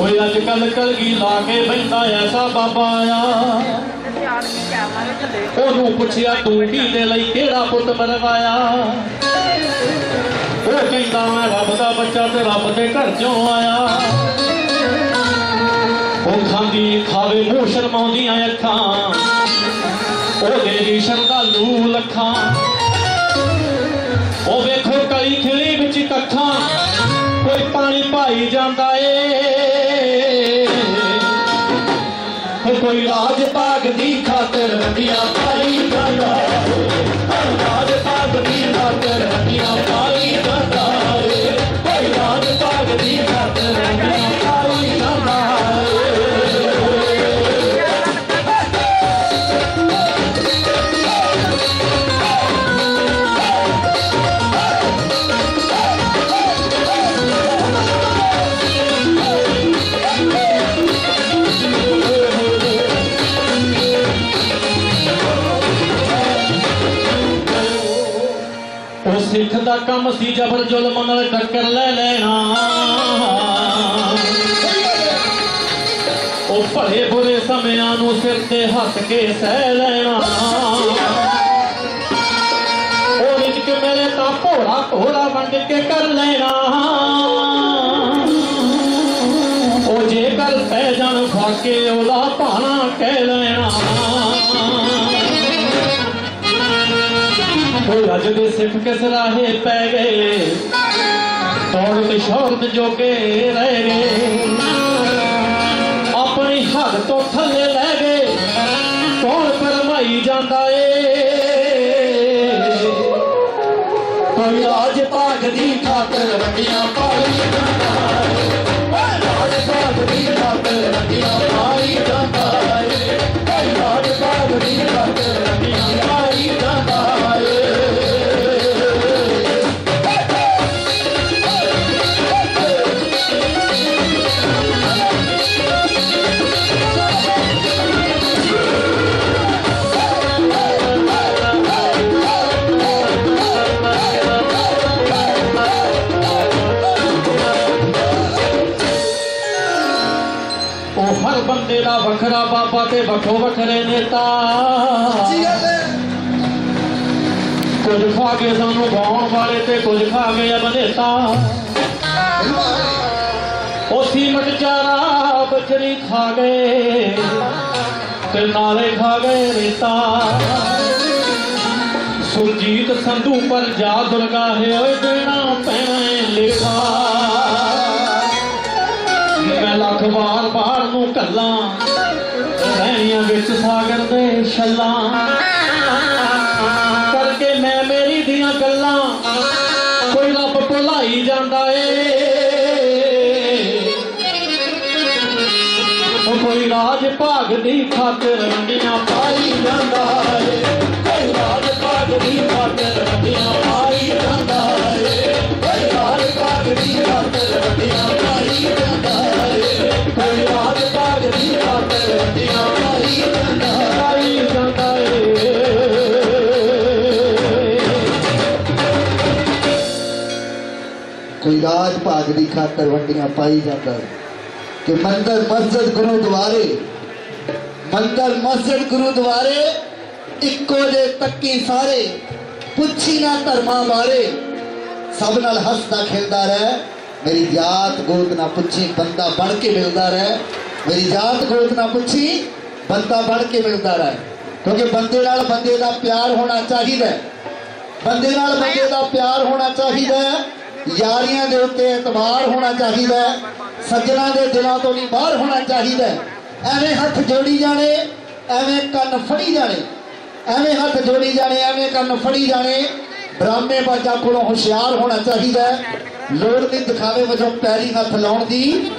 ਓਏ ਅੱਜ ਕੱਲ ਕਲਗੀ ਲਾ ਕੇ ਬੈਠਾ ਐਸਾ ਬਾਬਾ ਆ। ਉਹਨੂੰ ਪੁੱਛਿਆ ਤੂੰ ਕੀ ਦੇ ਲਈ ਕਿਹੜਾ ਪੁੱਤ ਮਰਵਾਇਆ ਉਹ ਕਹਿੰਦਾ, ਮੈਂ ਰੱਬ ਦਾ ਬੱਚਾ ਤੇ ਰੱਬ ਦੇ ਘਰ ਚੋਂ ਆਇਆ। ਉਹ ਖਾਂਦੀ, ਖਾਵੇ ਮੂੰਹ ਸ਼ਰਮਾਉਂਦੀਆਂ ਅੱਖਾਂ। ਉਹਦੇ ਦੀ ਸ਼ਰਧਾਲੂ ਲੱਖਾਂ। ਉਹ ਵੇਖੋ ਕਲੀ ਖਿਲੀ ਵਿੱਚ ਕੱਖਾਂ। ਕੋਈ ਪਾਣੀ ਭਾਈ ਜਾਂਦਾ ਏ। ਕੋਈ ਰਾਜ ਭਾਗ ਦੀ ਖਾਤਰ ਰੰਡੀਆਂ ਪਾਈ ਜਬਰ ਜ਼ੁਲਮ ਨਾਲ ਟੱਕਰ ਲੈ ਲੈਣਾ। ਉਹ ਭਲੇ ਬੁਰੇ ਸਮਿਆਂ ਨੂੰ ਸਿਰ ਤੇ ਹੱਸ ਕੇ ਸਹਿ ਲੈਣਾ। ਉਹ ਰਿਜਕ ਮੇਰੇ ਤਾਂ ਭੋਰਾ ਭੋਰਾ ਵੰਡ ਕੇ ਕਰ ਲੈਣਾ। ਸਿੱਖ ਕਿਸ ਰਾਹੇ ਪੈ ਗਏ? ਦੌੜਤ ਸ਼ੌਹਰਤ ਜੋਗੇ ਰਹਿ ਗਏ? ਆਪਣੀ ਹੱਦ ਤੋਂ ਥੱਲੇ ਲੈ ਗਏ। ਕੌਣ ਪਰਮਾਈ ਜਾਂਦਾ ਏ? ਕੋਈ ਰਾਜ ਭਾਗ ਦੀ ਖਾਤਰ ਰੰਗੀਆਂ ਵੱਖਰੇ ਨੇਤਾ ਕੁਝ ਖਾ ਕੇ ਸਾਨੂੰ ਗਾਉਣ ਵਾਲੇ ਤੇ ਕੁਝ ਖਾ ਗਏ ਬਨੇਤਾ ਉਹ ਸੀਮਟ ਚਾਰਾ ਬਚਰੀ ਖਾ ਗਏ ਤੇ ਨਾਲੇ ਖਾ ਗਏ ਰੇਤਾ ਸੁਰਜੀਤ ਸੰਧੂ ਪਰ ਜਾ ਦੁਰਗਾ ਹੈ ਓਏ ਦੇਣਾ ਪੈਣਾ ਲੇਖਾ। ਮੈਂ ਲੱਖ ਵਾਰ ਬਾਹਰ ਨੂੰ ਕੱਲਾਂ ਸਾਗਰ ਦੇ ਛੱਲਾਂ। ਕਰਕੇ ਮੈਂ ਮੇਰੀ ਦੀਆਂ ਗੱਲਾਂ ਕੋਈ ਰੱਬ ਭੁਲਾਈ ਜਾਂਦਾ ਏ। ਉਹ ਕੋਈ ਰਾਜ ਭਾਗ ਦੀ ਖਾਤਰ ਰੰਗੀਆਂ ਪਾਈ ਜਾਂਦਾ ਏ। ਕੋਈ ਭਾਗ ਦੀ ਖਾਤਰ ਵੰਡੀਆਂ ਪਾਈ ਜਾਂਦਾ ਹੈ ਕਿ ਮੰਦਰ ਮਸਜਿਦ ਗੁਰੂਦੁਆਰੇ, ਮੰਦਰ ਮਸਜਿਦ ਗੁਰੂਦੁਆਰੇ ਇੱਕੋ ਜੇ ਤੱਕੀ ਸਾਰੇ ਪੁੱਛੀ ਨਾ ਧਰਮਾਂ ਬਾਰੇ ਸਭ ਨਾਲ ਹੱਸਦਾ ਖੇਡਦਾ ਰਹਿ। ਮੇਰੀ ਜਾਤ ਗੋਤ ਨਾ ਪੁੱਛੀ, ਬੰਦਾ ਬਣ ਕੇ ਮਿਲਦਾ ਰਹਿ। ਮੇਰੀ ਜਾਤ ਗੋਤ ਨਾ ਪੁੱਛੀ, ਬੰਦਾ ਬਣ ਕੇ ਮਿਲਦਾ ਰਹਿ। ਕਿਉਂਕਿ ਬੰਦੇ ਨਾਲ ਬੰਦੇ ਦਾ ਪਿਆਰ ਹੋਣਾ ਚਾਹੀਦਾ ਬੰਦੇ ਨਾਲ ਬੰਦੇ ਦਾ ਪਿਆਰ ਹੋਣਾ ਚਾਹੀਦਾ ਯਾਰੀਆਂ ਦੇ ਉੱਤੇ ਇਤਬਾਰ ਹੋਣਾ ਚਾਹੀਦਾ ਸੱਜਣਾ ਦੇ ਦਿਲਾਂ ਤੋਂ ਨਹੀਂ ਬਾਹਰ ਹੋਣਾ ਚਾਹੀਦਾ ਐਵੇਂ ਹੱਥ ਜੋੜੀ ਜਾਣੇ, ਐਵੇਂ ਕੰਨ ਫੜੀ ਜਾਣੇ, ਐਵੇਂ ਹੱਥ ਜੋੜੀ ਜਾਣੇ, ਐਵੇਂ ਕੰਨ ਫੜੀ ਜਾਣੇ ਡਰਾਮੇ ਬਾਜਾਂ ਕੋਲੋਂ ਹੁਸ਼ਿਆਰ ਹੋਣਾ ਚਾਹੀਦਾ ਲੋੜ ਨਹੀਂ ਦਿਖਾਵੇ ਵਜੋਂ ਪੈਰੀ ਹੱਥ ਲਾਉਣ ਦੀ,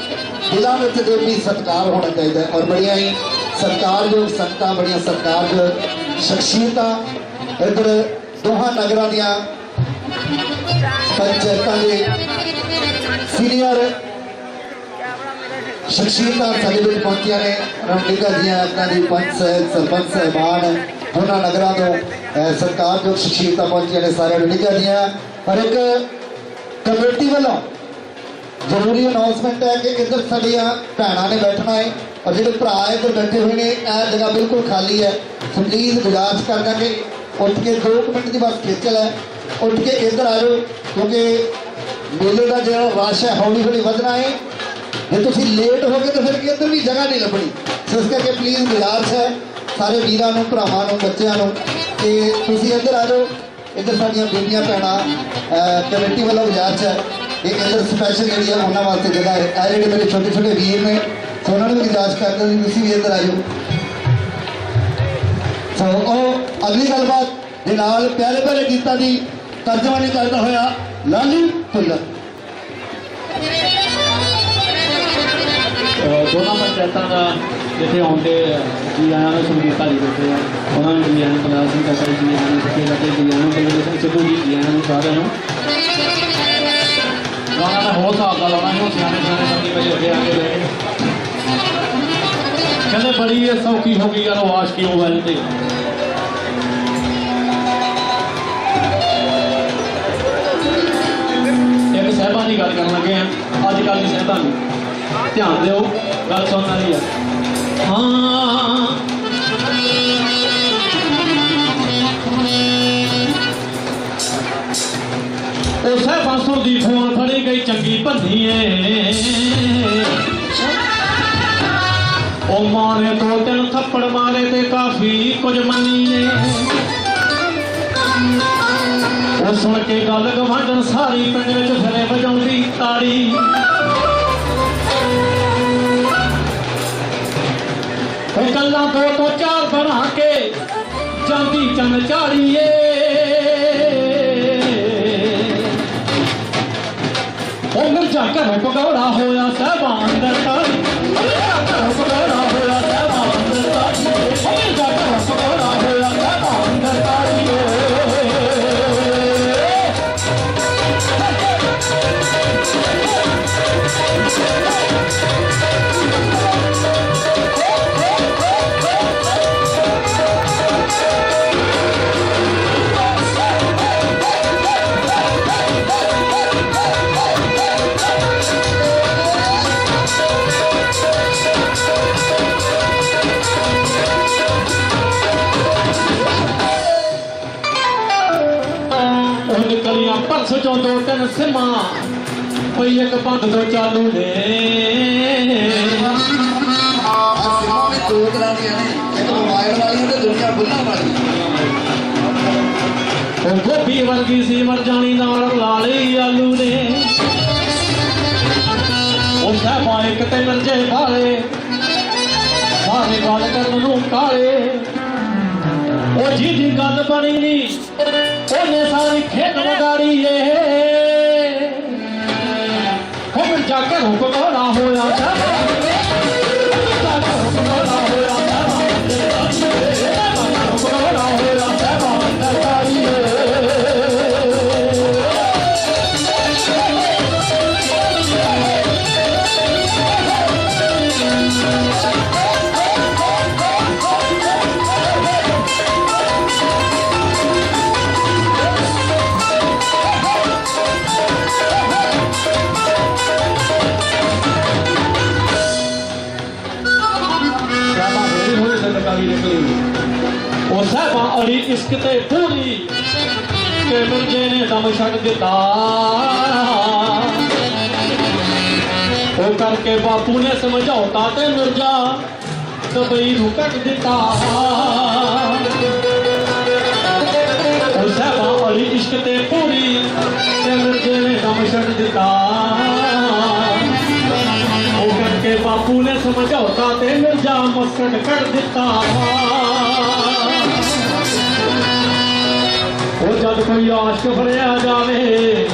ਦਿਲਾਂ ਵਿੱਚ ਦੇਵੀ ਸਤਕਾਰ ਹੋਣਾ ਚਾਹੀਦਾ ਔਰ ਬੜੀਆਂ ਹੀ ਸਤਿਕਾਰਯੋਗ ਸੰਤਾਂ ਬੜੀਆਂ ਸਤਿਕਾਰਯੋਗ ਸ਼ਖਸੀਅਤਾਂ ਇੱਧਰ ਦੋਹਾਂ ਨਗਰਾਂ ਦੀਆਂ ਪੰਚਾਇਤਾਂ ਦੇ ਸੀਨੀਅਰ ਸ਼ਖਸੀਅਤਾਂ ਸਾਡੇ ਵਿੱਚ ਪਹੁੰਚੀਆਂ ਨੇ ਰਣਨੀਕਾ ਦੀਆਂ ਆਪਣਾ ਦੀ ਪੰਚ ਸਾਹਿਬ ਸਰਪੰਚ ਸਾਹਿਬਾਨ ਦੋਨਾਂ ਨਗਰਾਂ ਤੋਂ ਅਹ, ਸਰਕਾਰਯੋਗ ਸ਼ਖਸੀਅਤਾਂ ਪਹੁੰਚੀਆਂ ਨੇ ਸਾਰੇ ਰਣਨੀਕਾ ਦੀਆਂ ਪਰ ਇੱਕ ਕਮੇਟੀ ਵੱਲੋਂ ਜ਼ਰੂਰੀ ਅਨਾਉਂਸਮੈਂਟ ਹੈ ਕਿ ਇੱਧਰ ਸਾਡੀਆਂ ਭੈਣਾਂ ਨੇ ਬੈਠਣਾ ਹੈ ਔਰ ਜਿਹੜੇ ਭਰਾ ਇੱਧਰ ਬੈਠੇ ਹੋਏ ਨੇ ਇਹ ਜਗ੍ਹਾ ਬਿਲਕੁਲ ਖਾਲੀ ਹੈ ਸੋ ਪਲੀਜ਼ ਗੁਜ਼ਾਰਿਸ਼ ਕਰਦਾ ਕਿ ਉੱਠ ਕੇ 2 ਮਿੰਟ ਦੀ ਬਸ ਖੇਚਲ ਹੈ ਉੱਠ ਕੇ ਇੱਧਰ ਆ ਜਾਓ ਕਿਉਂਕਿ ਮੇਲੇ ਦਾ ਜਿਹੜਾ ਰਸ਼ ਹੈ ਹੌਲੀ ਹੌਲੀ ਵਧਣਾ ਹੈ ਜੇ ਤੁਸੀਂ ਲੇਟ ਹੋ ਗਏ ਤਾਂ ਫਿਰ ਇੱਧਰ ਵੀ ਜਗ੍ਹਾ ਨਹੀਂ ਲੱਭਣੀ ਸੋ ਇਸ ਕਰਕੇ ਪਲੀਜ਼ ਗੁਜ਼ਾਰਿਸ਼ ਹੈ ਸਾਰੇ ਵੀਰਾਂ ਨੂੰ ਭਰਾਵਾਂ ਨੂੰ ਬੱਚਿਆਂ ਨੂੰ ਕਿ ਤੁਸੀਂ ਇੱਧਰ ਆ ਜਾਓ ਇੱਧਰ ਸਾਡੀਆਂ ਬੀਬੀਆਂ ਭੈਣਾਂ ਕਮੇਟੀ ਵੱਲੋਂ ਗੁਜ਼ਾਰਿਸ਼ ਹੈ ਇਹ ਇੱਧਰ ਸਪੈਸ਼ਲ ਜਿਹੜੀ ਆ ਉਹਨਾਂ ਵਾਸਤੇ ਜਗ੍ਹਾ ਹੈ ਇਹ ਜਿਹੜੇ ਮੇਰੇ ਛੋਟੇ ਛੋਟੇ ਵੀਰ ਨੇ ਸੋ ਉਹਨਾਂ ਨੂੰ ਵੀ ਗੁਜ਼ਾਰਿਸ਼ ਕਰਦੇ ਹਾਂ ਤੁਸੀਂ ਵੀ ਇੱਧਰ ਆ ਜਾਓ ਸੋ ਉਹ ਅਗਲੀ ਗੱਲਬਾਤ ਦੇ ਨਾਲ ਪਿਆਰੇ ਪਿਆਰੇ ਗੀਤਾਂ ਦੀ ਤਰਜਮਾਨੀ ਕਰਦਾ ਹੋਇਆ ਲਾਲੀ ਭੁੱਲਰ। ਦੋਨਾਂ ਪੰਚਾਇਤਾਂ ਦਾ ਜਿੱਥੇ ਆਉਂਦੇ ਜੀ ਆਇਆਂ ਨੂੰ ਸੰਗੀਤ ਧਾਰੀ ਦਿੱਤੇ ਆ, ਉਹਨਾਂ ਨੂੰ ਜੀ ਆਇਆਂ ਨੂੰ ਪੰਜਾਬ ਸਿੰਘ ਕਾਕਾ ਜੀ ਆਇਆਂ ਨੂੰ ਸਿੱਖੇ ਲੱਗੇ ਜੀ ਆਇਆਂ ਨੂੰ ਬਲਵੀਰ ਸਿੰਘ ਸਿੱਧੂ ਜੀ ਜੀ ਆਇਆਂ ਨੂੰ ਸਾਰਿਆਂ ਨੂੰ। ਗਾਣਾ ਦਾ ਹੋਰ ਹਿਸਾਬ ਦਾ ਲਾਉਣਾ ਹੈ ਸਿਆਣੇ ਸਿਆਣੇ ਸੰਗੀ ਭਾਈ ਅੱਗੇ ਆ ਕੇ ਬਹਿ ਗਏ। ਕਹਿੰਦੇ ਬੜੀ ਇਹ ਸੌਖੀ ਹੋ ਗਈ ਯਾਰ ਆਵਾਜ਼ ਕਿਉਂ ਮੋਬਾਈਲ ਦੀ ਗੱਲ ਕਰਨ ਲੱਗੇ ਆ ਅੱਜ ਕੱਲ੍ਹ ਦੀ ਸਹਿਬਾਂ ਦੀ ਧਿਆਨ ਦਿਓ ਗੱਲ ਸੁਣਨ ਵਾਲੀ ਆ ਹਾਂ ਉਹ ਸਹਿਬਾਂ ਸੁਣਦੀ ਫੋਨ ਫੜੀ ਗਈ ਚੰਗੀ ਭੰਨੀ ਏ ਉਹ ਮਾਰੇ ਦੋ ਤਿੰਨ ਥੱਪੜ ਮਾਰੇ ਤੇ ਕਾਫੀ ਕੁਝ ਮੰਨੀ ਨੇ ਉਹ ਸੁਣ ਕੇ ਗੱਲ ਗਵਾਂਢਣ ਸਾਰੀ ਪਿੰਡ ਵਿੱਚ ਫਿਰੇ ਵਜਾਉਂਦੀ ਤਾੜੀ। ਉਹ ਗੱਲਾਂ ਦੋ ਤੋਂ ਚਾਰ ਬਣਾ ਕੇ ਜਾਂਦੀ ਚੰਨ ਝਾੜੀਏ। ਉਹ ਮਿਰਜਾ ਘਰੋਂ ਪਕੌੜਾ ਹੋਇਆ ਸਹਿਬਾਂ ਅੰਦਰ ਉਹ ਵਰਗੀ ਸੀ, ਮਰ ਜਾਣੀ ਨਾਲ ਲਾਲੀ ਆਲੂ ਨੇ। ਉਹ ਸਾਹਿਬਾ ਇੱਕ ਤੇ ਭਾਲੇ ਸਾਰੇ ਗੱਲ ਕਰਨ ਨੂੰ ਕਾਲੇ। ਉਹ ਜੀ ਦੀ ਗੱਲ ਬਣੀ ਨਹੀਂ ਉਹਨੇ ਸਾਰੀ ਖੇਡ ਵਿਗਾੜੀ ਏ ਉਹ ਜਾ ਕੇ ਰੁਕ ਕੋਣਾ ਹੋਇਆ ਸਾਹਿਬਾ पाड़ी किसकते पूरी केवल ने दम छड़ दिता। वो करके बापू ने समझौता ते मिर्ज़ा दबई तो रुकट दिता। साहबा अली इश्क ते पूरी केवल जेने दम छड़ दिता। वो करके बापू ने समझौता ते मिर्ज़ा मस्कट कट दिता। ਉਹ ਜਦ ਕੋਈ ਆਸ਼ਕ ਫੜਿਆ ਜਾਵੇ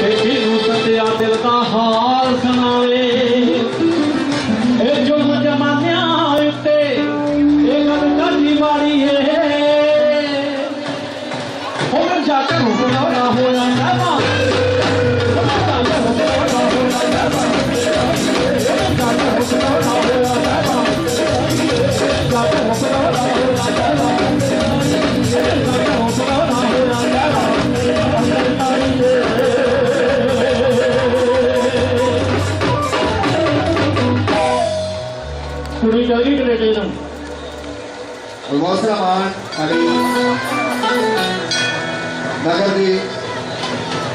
ਤੇ ਕਿਹਨੂੰ ਸੱਦਿਆ ਦਿਲ ਦਾ ਹਾਲ ਸੁਣਾਵੇ। పెట్టేయడం అవసరమా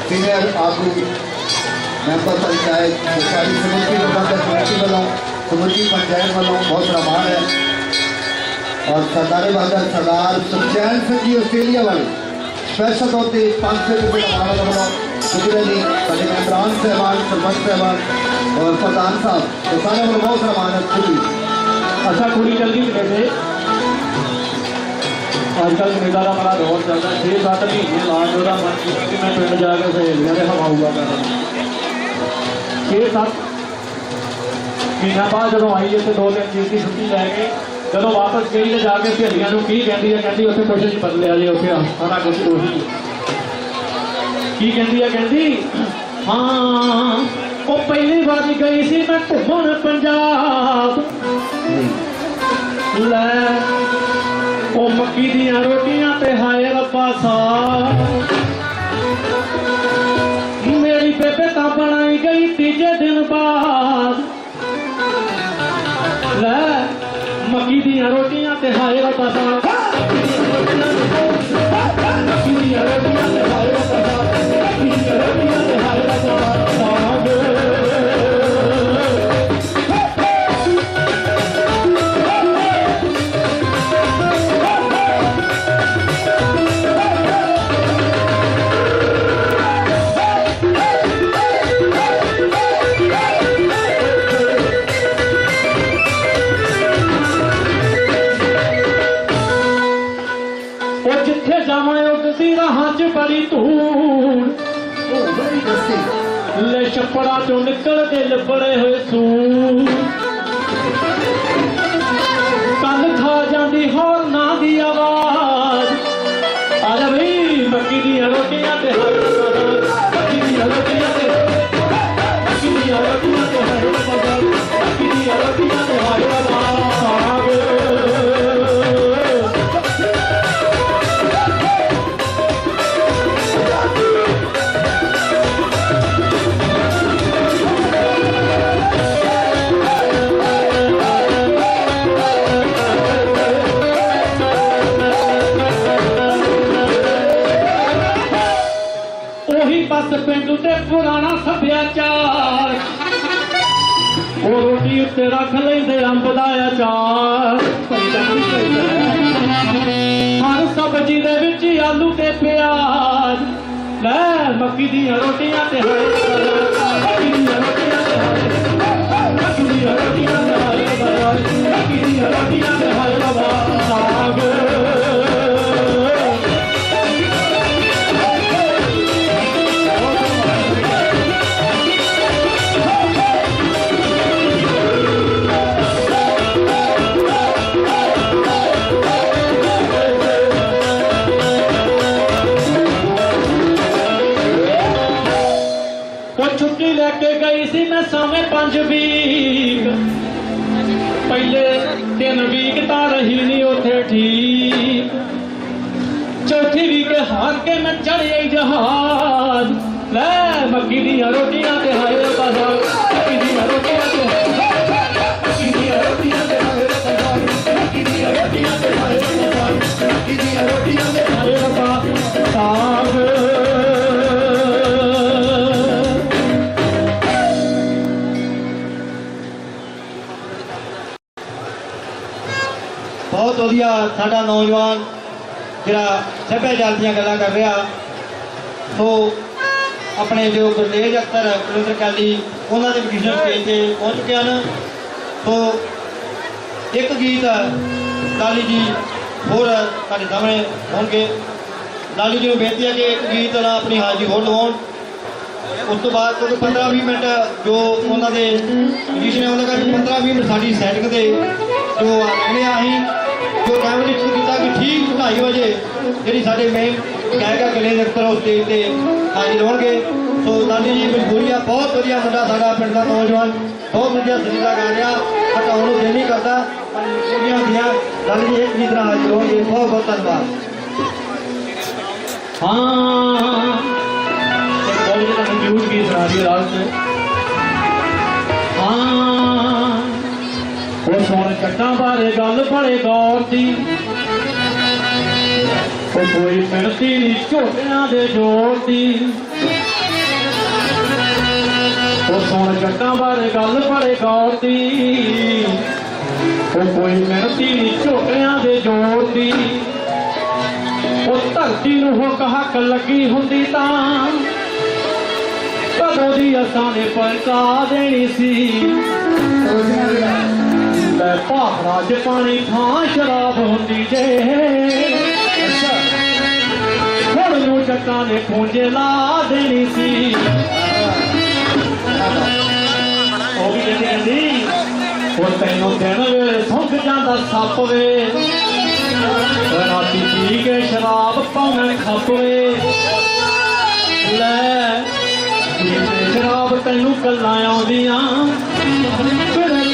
सीनियर आगू मेंबर पंचायत सरकारी समिति प्रबंधक समिति वालों समिति पंचायत वालों बहुत सम्मान है। और सरदार बहादुर सरदार सुखचैन सिंह जी, ऑस्ट्रेलिया वाले स्पेशल तौर पर पाँच सौ रुपये का मामला वालों शुक्रिया जी साढ़े मेहमान साहबान सरपंच साहबान और प्रधान साहब तो सारे वालों बहुत सम्मान है ਸਾਹਿਬ ਤੇ ਸਾਰੇ ਵੱਲੋਂ ਬਹੁਤ ਸਾਰਾ ਮਾਣ ਹੈ ਸ਼ੁਕਰੀਆ ਅੱਛਾ ਕੁੜੀ ਚੱਲ ਗਈ ਕੈਨੇਡਾ ਅੱਜ ਕੱਲ੍ਹ ਕੈਨੇਡਾ ਦਾ ਬੜਾ ਦੌਰ ਚੱਲਦਾ 6-7 ਮਹੀਨੇ ਲਾਜ ਉਹਦਾ ਮਨ ਕੀਤਾ ਕਿ ਮੈਂ ਪਿੰਡ ਜਾ ਕੇ ਸਹੇਲੀਆਂ ਦੇ ਹਵਾਊਗਾ ਕਰਾਂ 6-7 ਮਹੀਨਾ ਬਾਅਦ ਜਦੋਂ ਆਈ ਇੱਥੇ ਦੋ ਤਿੰਨ ਚੀਜ਼ ਦੀ ਛੁੱਟੀ ਲੈ ਕੇ ਜਦੋਂ ਵਾਪਸ ਗਈ ਤੇ ਜਾ ਕੇ ਸਹੇਲੀਆਂ ਨੂੰ ਕੀ ਕਹਿੰਦੀ ਹੈ ਕਹਿੰਦੀ ਉੱਥੇ ਕੁਛ ਨਹੀਂ ਬਦਲਿਆ ਜੇ ਉੱਥੇ ਸਾਰਾ ਕੁਝ ਉਹੀ ਹੈ ਕੀ ਕਹਿੰਦੀ ਹੈ ਕਹਿੰਦੀ ਹਾਂ ਉਹ ਪਹਿਲੀ ਵਾਰ ਗਈ ਸੀ ਮੈਂ ਘੁੰਮਣ ਪੰਜਾਬ ਲੈ। ਉਹ ਮੱਕੀ ਦੀਆਂ ਰੋਟੀਆਂ ਤੇ ਹਾਏ ਰੱਬਾ ਸਾ ਮੇਰੀ ਬੇਬੇ ਤਾਂ ਬਣਾਈ ਗਈ ਤੀਜੇ ਦਿਨ ਬਾਅਦ। ਲੈ, ਮੱਕੀ ਦੀਆਂ ਰੋਟੀਆਂ ਤੇ ਹਾਏ ਰੱਬਾ ਸਾ ਆਲੂ ਤੇ ਪਿਆਜ਼। ਲੈ, ਮੱਕੀ ਦੀਆਂ ਰੋਟੀਆਂ ਤੇ ਹਰੇ ਮੱਕੀ ਦੀਆਂ ਰੋਟੀਆਂ ਤੇ ਹਰੇ ਮੱਕੀ ਦੀਆਂ ਰੋਟੀਆਂ ਵੀਕ। ਪਹਿਲੇ ਤਿੰਨ ਵੀਕ ਤਾਂ ਰਹੀ ਨਹੀਂ ਉੱਥੇ ਠੀਕ। ਚੌਥੀ ਵੀਕ ਹਾਰ ਕੇ ਮੈਂ ਚੜ੍ਹੀ ਜਹਾਜ਼। ਲੈ ਮੱਕੀ ਦੀਆਂ ਰੋਟੀਆਂ ਤੇ ਹਾਏ ਸਾਡਾ ਨੌਜਵਾਨ ਜਿਹੜਾ ਸੱਭਿਆਚਾਰ ਦੀਆਂ ਗੱਲਾਂ ਕਰ ਰਿਹਾ ਸੋ ਆਪਣੇ ਜੋ ਗੁਰਤੇਜ ਅਖਤਰ ਕੁਲਿੰਦਰ ਕਾਲੀ ਉਹਨਾਂ ਦੇ ਵਿਸ਼ੇਸ਼ ਸਟੇਜ ਤੇ ਪਹੁੰਚ ਚੁੱਕੇ ਹਨ। ਸੋ ਇੱਕ ਗੀਤ ਲਾਲੀ ਜੀ ਹੋਰ ਸਾਡੇ ਸਾਹਮਣੇ ਹੋਣਗੇ। ਲਾਲੀ ਜੀ ਨੂੰ ਬੇਨਤੀ ਹੈ ਕਿ ਇੱਕ ਗੀਤ ਨਾਲ ਆਪਣੀ ਹਾਜ਼ਰੀ ਹੋਰ ਲਵਾਉਣ। ਉਸ ਤੋਂ ਬਾਅਦ ਕਿਉਂਕਿ 15-20 ਮਿੰਟ ਜੋ ਉਹਨਾਂ ਦੇ ਪੋਜੀਸ਼ਨ ਹੈ ਉਹਨਾਂ ਦਾ 15-20 ਮਿੰਟ ਸਾਡੀ ਸੈਟਿੰਗ ਦੇ ਜੋ ਆ ਲੈਣੇ ਅਸੀਂ ਜੋ ਟਾਈਮ ਨਿਸ਼ਚਿਤ ਕੀਤਾ ਕਿ ਠੀਕ 2:30 ਵਜੇ ਜਿਹੜੀ ਸਾਡੇ ਮੇਨ ਗਾਇਕਾ ਕਿਲੇ ਦੇ ਉੱਪਰ ਉਹ ਸਟੇਜ ਤੇ ਹਾਜ਼ਰ ਹੋਣਗੇ ਸੋ ਲਾਲੀ ਜੀ ਮਜਬੂਰੀ ਆ ਬਹੁਤ ਵਧੀਆ ਮੁੰਡਾ ਸਾਡਾ ਪਿੰਡ ਦਾ ਨੌਜਵਾਨ ਬਹੁਤ ਵਧੀਆ ਸੁਰੀਲਾ ਗਾ ਰਿਹਾ ਹਟਾਉਣ ਨੂੰ ਦਿਲ ਨਹੀਂ ਕਰਦਾ ਪਰ ਮਜਬੂਰੀਆਂ ਹੁੰਦੀਆਂ ਲਾਲੀ ਜੀ ਇਸ ਤਰ੍ਹਾਂ ਹਾਜ਼ਰ ਹੋਣਗੇ ਬਹੁਤ ਬਹੁਤ ਧੰਨਵਾਦ हाँ एक बहुत ज़्यादा कंफ्यूज की सुना रही है रात में हाँ ਉਹ ਸੁਣ ਜੱਟਾਂ ਬਾਰੇ ਗੱਲ ਬੜੇ ਗੌਰ ਦੀ ਉਹ ਕੋਈ ਮਿਲਦੀ ਨਹੀਂ ਝੋਟਿਆਂ ਦੇ ਜੋਰ ਦੀ ਉਹ ਸੁਣ ਜੱਟਾਂ ਬਾਰੇ ਗੱਲ ਬੜੇ ਗੌਰ ਦੀ ਉਹ ਕੋਈ ਮਿਲਦੀ ਨਹੀਂ ਝੋਟਿਆਂ ਦੇ ਜੋਰ ਦੀ ਉਹ ਧਰਤੀ ਨੂੰ ਹੁਕ ਹੱਕ ਲੱਗੀ ਹੁੰਦੀ ਤਾਂ ਕਦੋਂ ਦੀ ਅਸਾਂ ਨੇ ਪਲਟਾ ਦੇਣੀ ਸੀ ਲੈ ਭਾਖੜਾ ਚ ਪਾਣੀ ਥਾਂ ਸ਼ਰਾਬ ਹੁੰਦੀ ਜੇ। ਹੁਣ ਨੂੰ ਜੱਟਾਂ ਨੇ ਪੂੰਜੇ ਲਾ ਦੇਣੀ ਸੀ। ਉਹ ਵੀ ਕਹਿੰਦੀ ਕਹਿੰਦੀ ਉਹ ਤੈਨੂੰ ਦਿਨ ਵੇਲੇ ਸੁੱਕ ਜਾਂਦਾ ਸੱਪ ਵੇ। ਰਾਤੀ ਪੀ ਕੇ ਸ਼ਰਾਬ ਪਾਉਣ ਖੱਪਵੇ ਲੈ ਕੇ ਸ਼ਰਾਬ ਤੈਨੂੰ ਕੱਲਾਂ ਆਉਂਦੀਆਂ।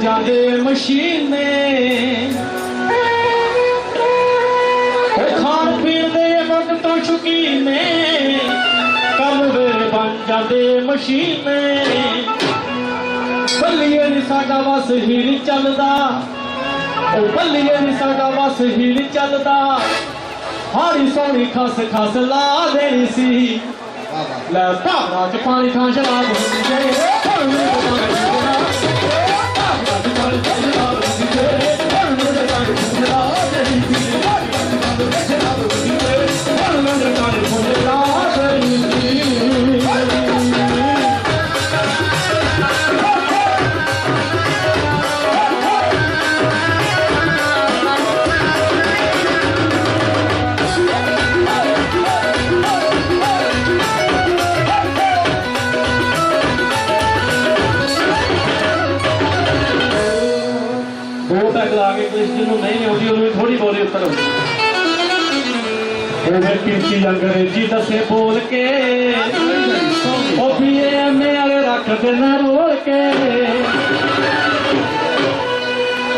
ਬਣ ਜਾਂਦੇ ਮਸ਼ੀਨੇ ਉਹ ਖਾਣ ਪੀਣ ਦੇ ਮੁੱਢ ਤੋਂ ਸ਼ੁਕੀਨੇ ਕੰਮ ਦੇ ਬਣ ਜਾਂਦੇ ਮਸ਼ੀਨੇ ਬੱਲੀਏ ਨੀ ਸਾਡਾ ਬਸ ਹੀ ਨਹੀਂ ਚੱਲਦਾ ਉਹ ਬੱਲੀਏ ਨੀ ਸਾਡਾ ਬਸ ਹੀ ਨਹੀਂ ਚੱਲਦਾ ਹਾਰੀ ਸੋਹਣੀ ਖਸ ਖਸ ਲਾ ਦੇਣੀ ਸੀ ਲੈ ਭਾਵਨਾ ਚ ਪਾਣੀ ਖਾਂ ਸ਼ਰਾਬ ਹੁੰਦੀ ਜੇ Sıra ਥੋੜੀ ਬੋਲੀ ਉੱਤਰ ਆਉਂਦੀ ਉਹ ਫਿਰ ਕੀਤੀ ਅੰਗਰੇਜ਼ੀ ਦੱਸੇ ਬੋਲ ਕੇ ਉਹ ਵੀ ਐਮਏ ਵਾਲੇ ਰੱਖ ਦੇਣਾ ਰੋਲ ਕੇ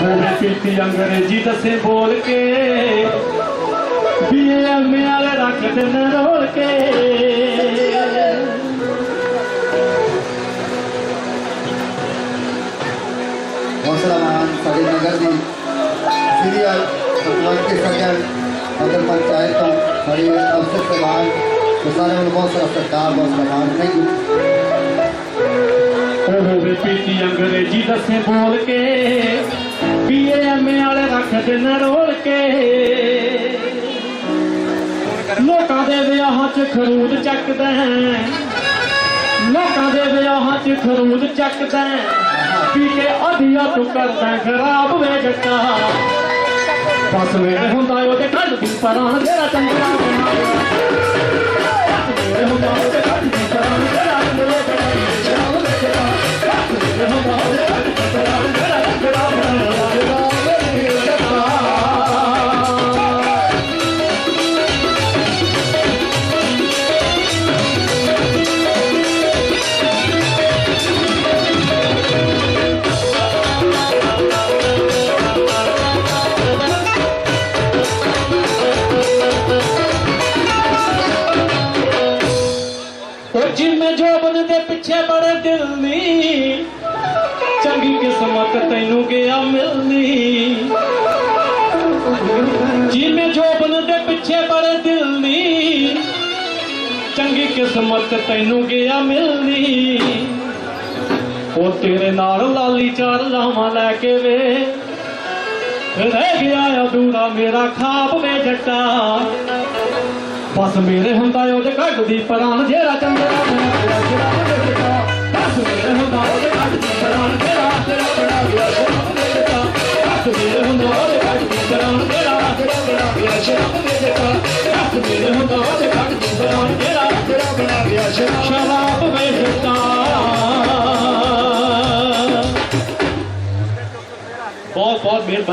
ਉਹ ਵੀ ਕੀਤੀ ਅੰਗਰੇਜ਼ੀ ਦੱਸੇ ਬੋਲ ਕੇ ਵੀ ਐਮਏ ਵਾਲੇ ਰੱਖ ਦੇਣਾ ਰੋਲ ਕੇ ਹੌਸਲਾ ਮਾਨ ਸਾਡੇ ਨਗਰ ਦੀ ਸੀਰੀਅਲ उपलब्ध के सदर नगर पंचायत का बड़ी अवसर प्रदान सारे मैंने बहुत सारा सरकार बहुत सारा थैंक यू पीती अंग्रेज़ी दसे बोल के पीए एमए वाले रख दिन रोल के लोगों खरूद चकद लोगों खरूद चकद पी के अदिया तू करता खराब वे जटा पास में हुंदा आयो ते कल दी परान तेरा चंद्रा में हुंदा आयो ते कल दी परान तेरा ਕਿਸਮਤ ਤੈਨੂੰ ਗਿਆ ਮਿਲਣੀ ਉਹ ਤੇਰੇ ਨਾਲ ਲਾਲੀ ਚਾਰ ਲਾਵਾਂ ਲੈ ਕੇ ਵੇ। ਰਹਿ ਗਿਆ ਅਧੂਰਾ ਮੇਰਾ ਖਾਬ ਵੇ ਜੱਟਾ। ਬਸ ਮੇਰੇ ਹੁੰਦਾ ਉਹਦੇ ਕੱਢਦੀ ਪ੍ਰਾਣ ਜਿਹੜਾ ਚੰਦਰਾ ਬਣਾ ਜਿਹੜਾ ਉਹਦੇ ਜੱਟਾ ਬਸ ਮੇਰੇ ਹੁੰਦਾ ਉਹਦੇ ਕੱਢਦੀ ਪ੍ਰਾਣ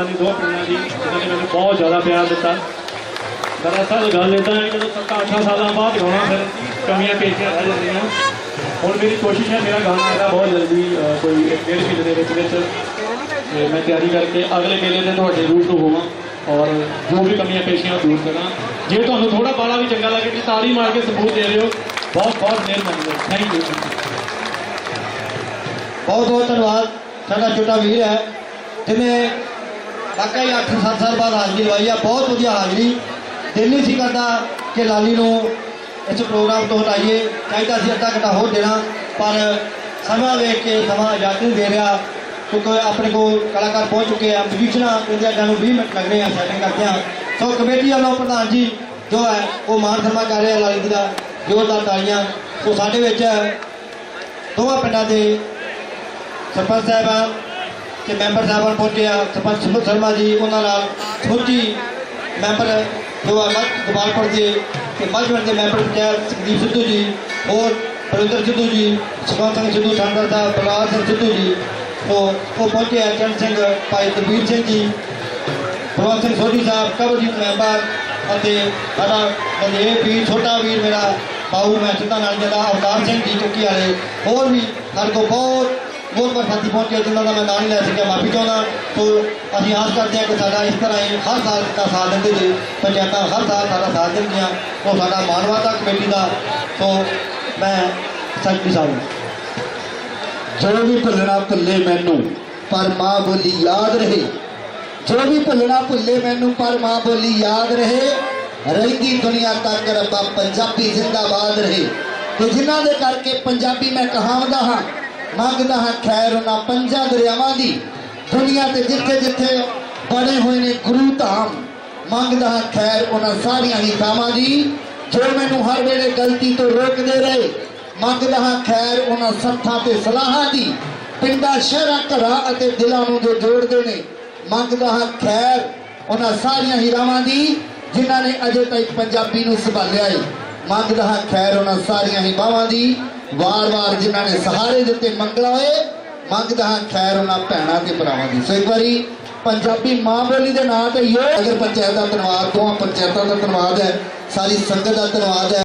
ਬਹੁਤ ਮਿਹਰਬਾਨੀ ਦੋ ਪਿੰਡਾਂ ਦੀ ਜਿਨ੍ਹਾਂ ਨੇ ਮੈਨੂੰ ਬਹੁਤ ਜ਼ਿਆਦਾ ਪਿਆਰ ਦਿੱਤਾ ਦਰਅਸਲ ਗੱਲ ਇਦਾਂ ਹੈ ਕਿ ਜਦੋਂ ਸੱਤਾਂ ਅੱਠਾਂ ਸਾਲਾਂ ਬਾਅਦ ਗਾਉਣਾ ਫਿਰ ਕਮੀਆਂ ਪੇਸ਼ੀਆਂ ਆ ਜਾਂਦੀਆਂ ਹੁਣ ਮੇਰੀ ਕੋਸ਼ਿਸ਼ ਹੈ ਮੇਰਾ ਗਾਣਾ ਆਏਗਾ ਬਹੁਤ ਜਲਦੀ ਅਹ, ਕੋਈ ਇੱਕ ਡੇਢ ਮਹੀਨੇ ਦੇ ਵਿੱਚ ਵਿੱਚ ਤੇ ਮੈਂ ਤਿਆਰੀ ਕਰਕੇ ਅਗਲੇ ਮੇਲੇ ਤੇ ਤੁਹਾਡੇ ਰੂਪ ਨੂੰ ਹੋਵਾਂ ਔਰ ਜੋ ਵੀ ਕਮੀਆਂ ਪੇਸ਼ੀਆਂ ਦੂਰ ਕਰਾਂ ਜੇ ਤੁਹਾਨੂੰ ਥੋੜਾ ਬਾਲਾ ਵੀ ਚੰਗਾ ਲੱਗੇ ਤੇ ਤਾੜੀ ਮਾਰ ਕੇ ਸਬੂਤ ਦੇ ਦਿਓ ਬਹੁਤ ਬਹੁਤ ਮਿਹਰਬਾਨੀ ਥੈਂਕ ਯੂ ਬਹੁਤ ਬਹੁਤ ਧੰਨਵਾਦ ਸਾਡਾ ਛੋਟਾ ਵੀਰ ਹੈ ਜਿਹਨੇ ਵਾਕਈ 8-7 ਸਾਲ ਬਾਅਦ ਹਾਜ਼ਰੀ ਲਵਾਈ ਆ, ਬਹੁਤ ਵਧੀਆ ਹਾਜ਼ਰੀ। ਦਿਲ ਨਹੀਂ ਸੀ ਕਰਦਾ ਕਿ ਲਾਲੀ ਨੂੰ ਇਸ ਪ੍ਰੋਗਰਾਮ ਤੋਂ ਹਟਾਈਏ। ਚਾਹੀਦਾ ਸੀ ਅੱਧਾ ਘੰਟਾ ਹੋਰ ਦੇਣਾ, ਪਰ ਸਮਾਂ ਵੇਖ ਕੇ ਸਮਾਂ ਇਜਾਜ਼ਤ ਨਹੀਂ ਦੇ ਰਿਹਾ। ਕਿਉਂਕਿ ਆਪਣੇ ਕੋਲ ਕਲਾਕਾਰ ਪਹੁੰਚ ਚੁੱਕੇ ਆ। ਮਿਊਜ਼ੀਸ਼ੀਅਨਾਂ ਕਹਿੰਦੇ ਆ ਨੂੰ 20 ਮਿੰਟ ਲੱਗ ਰਹੇ ਆ ਸੈਟਿੰਗ ਕਰਦੇ ਆ। ਸੋ ਕਮੇਟੀ ਵੱਲੋਂ ਪ੍ਰਧਾਨ ਜੀ ਜੋ ਹੈ, ਉਹ ਮਾਨ ਸਨਮਾਨ ਕਰ ਰਿਹਾ ਲਾਲੀ ਜੀ ਦਾ। ਜ਼ੋਰਦਾਰ ਤਾਲੀਆਂ ਸੋ ਸਾਡੇ ਵਿੱਚ ਦੋਵਾਂ ਪਿੰਡਾਂ ਦੇ ਸਰਪੰਚ ਸਾਹਿਬਾਨ ਤੇ ਮੈਂਬਰ ਸਾਹਿਬਾਨ ਪਹੁੰਚੇ ਆ ਸਰਪੰਚ ਸੁਮਿਤ ਸ਼ਰਮਾ ਜੀ ਉਹਨਾਂ ਨਾਲ ਛੋਟੀ ਮੈਂਬਰ ਜੋ ਆ ਮੱਧ ਗੋਪਾਲਪੁਰ ਦੇ ਤੇ ਮੱਝਵੰਡ ਦੇ ਮੈਂਬਰ ਪੰਚਾਇਤ ਸੁਖਦੀਪ ਸਿੱਧੂ ਜੀ ਹੋਰ ਬਰਿੰਦਰ ਸਿੱਧੂ ਜੀ ਸੁਖਵੰਤ ਸਿੰਘ ਸਿੱਧੂ ਠਾਂਡਰ ਸਾਹਿਬ ਬਲਰਾਜ ਸਿੰਘ ਸਿੱਧੂ ਜੀ ਤੋਂ ਉਹ ਪਹੁੰਚੇ ਆ ਚੰਦ ਸਿੰਘ ਭਾਈ ਦਲਬੀਰ ਸਿੰਘ ਜੀ ਪ੍ਰਵਾਸ ਸਿੰਘ ਸੋਢੀ ਸਾਹਿਬ ਕਬਰਜੀਤ ਮੈਂਬਰ ਅਤੇ ਸਾਡਾ ਮਨੇਰ ਵੀ ਛੋਟਾ ਵੀਰ ਮੇਰਾ ਬਾਊ ਮੈਂ ਸਿੱਧਾ ਨਾਲ ਜਿਹੜਾ ਅਵਤਾਰ ਸਿੰਘ ਜੀ ਚੁੱਕੀ ਵਾਲੇ ਹੋਰ ਵੀ ਸਾਡੇ ਕੋਲ ਬਹੁਤ ਬਹੁਤ ਵਾਰ ਸਾਥੀ ਪਹੁੰਚੇ ਜਿਨ੍ਹਾਂ ਦਾ ਮੈਂ ਨਾਂ ਨਹੀਂ ਲੈ ਸਕਿਆ ਮਾਫੀ ਚਾਹੁੰਦਾ ਸੋ ਅਸੀਂ ਆਸ ਕਰਦੇ ਹਾਂ ਕਿ ਸਾਡਾ ਇਸ ਤਰ੍ਹਾਂ ਹੀ ਹਰ ਸਾਲ ਦਾ ਸਾਥ ਦਿੰਦੇ ਜੀ ਪੰਚਾਇਤਾਂ ਹਰ ਸਾਲ ਸਾਡਾ ਸਾਥ ਦਿੰਦੀਆਂ ਉਹ ਸਾਡਾ ਮਾਨਵਤਾ ਕਮੇਟੀ ਦਾ ਸੋ ਮੈਂ ਸੱਚੀ ਸਾਹਿਬ ਜੋ ਵੀ ਭੁੱਲਣਾ ਭੁੱਲੇ ਮੈਨੂੰ ਪਰ ਮਾਂ ਬੋਲੀ ਯਾਦ ਰਹੇ ਜੋ ਵੀ ਭੁੱਲਣਾ ਭੁੱਲੇ ਮੈਨੂੰ ਪਰ ਮਾਂ ਬੋਲੀ ਯਾਦ ਰਹੇ ਰਹਿੰਦੀ ਦੁਨੀਆ ਤੱਕ ਰੱਬਾ ਪੰਜਾਬੀ ਜ਼ਿੰਦਾਬਾਦ ਰਹੇ ਤੇ ਜਿਨ੍ਹਾਂ ਦੇ ਕਰਕੇ ਪੰਜਾਬੀ ਮੈਂ ਕਹਾਵਦਾ ਹਾਂ ਮੰਗਦਾ ਹਾਂ ਖੈਰ ਉਹਨਾਂ ਪੰਜਾਂ ਦਰਿਆਵਾਂ ਦੀ। ਦੁਨੀਆ ਤੇ ਜਿੱਥੇ ਜਿੱਥੇ ਬਣੇ ਹੋਏ ਨੇ ਗੁਰੂ ਧਾਮ, ਮੰਗਦਾ ਹਾਂ ਖੈਰ ਉਹਨਾਂ ਸਾਰੀਆਂ ਹੀ ਥਾਵਾਂ ਦੀ। ਜੋ ਮੈਨੂੰ ਹਰ ਵੇਲੇ ਗਲਤੀ ਤੋਂ ਰੋਕਦੇ ਰਹੇ, ਮੰਗਦਾ ਹਾਂ ਖੈਰ ਉਹਨਾਂ ਸੱਥਾਂ ਤੇ ਸਲਾਹਾਂ ਦੀ। ਪਿੰਡਾਂ, ਸ਼ਹਿਰਾਂ, ਘਰਾਂ ਅਤੇ ਦਿਲਾਂ ਨੂੰ ਜੋ ਜੋੜਦੇ ਨੇ, ਮੰਗਦਾ ਹਾਂ ਖੈਰ ਉਹਨਾਂ ਸਾਰੀਆਂ ਹੀ ਰਾਵਾਂ ਦੀ, ਜਿਨ੍ਹਾਂ ਨੇ ਅਜੇ ਤੱਕ ਪੰਜਾਬੀ ਨੂੰ ਸੰਭਾਲਿਆ ਹੈ ਮੰਗਦਾ ਹਾਂ ਖੈਰ ਉਹਨਾਂ ਸਾਰੀਆਂ ਹੀ ਬਾਵਾਂ ਦੀ। ਵਾਰ-ਵਾਰ ਜਿਨ੍ਹਾਂ ਨੇ ਸਹਾਰੇ ਦਿੱਤੇ ਮੰਗਲਾ ਹੋਏ, ਮੰਗਦਾ ਹਾਂ ਖੈਰ ਉਹਨਾਂ ਭੈਣਾਂ ਤੇ ਭਰਾਵਾਂ ਦੀ। ਸੋ ਇੱਕ ਵਾਰੀ ਪੰਜਾਬੀ ਮਾਂ ਬੋਲੀ ਦੇ ਨਾਂ ਤੇ ਹੀ ਅਗਰ ਪੰਚਾਇਤ ਦਾ ਧੰਨਵਾਦ ਦੋਵਾਂ ਪੰਚਾਇਤਾਂ ਦਾ ਧੰਨਵਾਦ ਹੈ, ਸਾਰੀ ਸੰਗਤ ਦਾ ਧੰਨਵਾਦ ਹੈ।